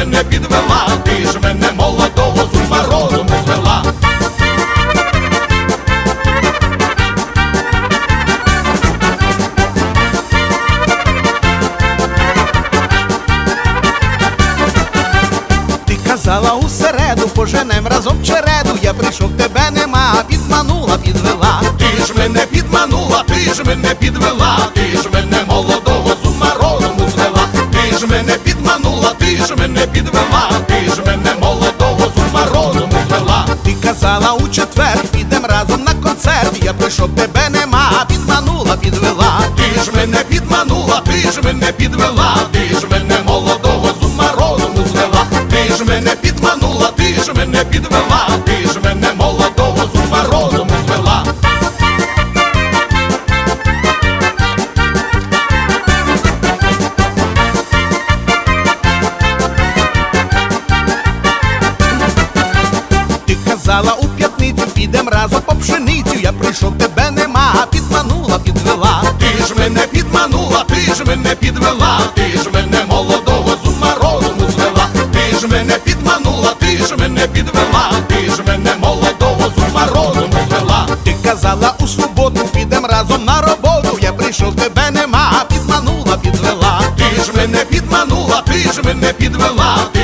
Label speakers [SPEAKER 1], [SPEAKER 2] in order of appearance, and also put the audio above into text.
[SPEAKER 1] мене підвела, ти ж мене молодого з ума розуму звела.
[SPEAKER 2] Ти казала у середу, поженем разом череду. Я прийшов, тебе нема, підманула, підвела.
[SPEAKER 1] Ти ж мене підманула, ти ж мене підвела, ти ж мене
[SPEAKER 2] підем разом на концерт. Я прийшов, тебе нема, підманула, підвела.
[SPEAKER 1] Ти ж мене підманула, ти ж мене підвела,
[SPEAKER 2] казала у п'ятницю, підем разом по пшеницю. Я прийшов, тебе нема, підманула, підвела.
[SPEAKER 1] Ти ж мене підманула, ти ж мене підвела, ти ж мене молодого з ума розуму звела, ти ж мене підманула, ти ж мене підвела, ти ж мене молодого з ума розуму звела.
[SPEAKER 2] Ти казала у суботу, підем разом на роботу. Я прийшов, тебе нема, підманула, підвела.
[SPEAKER 1] Ти ж мене підманула, ти ж мене підвела, ти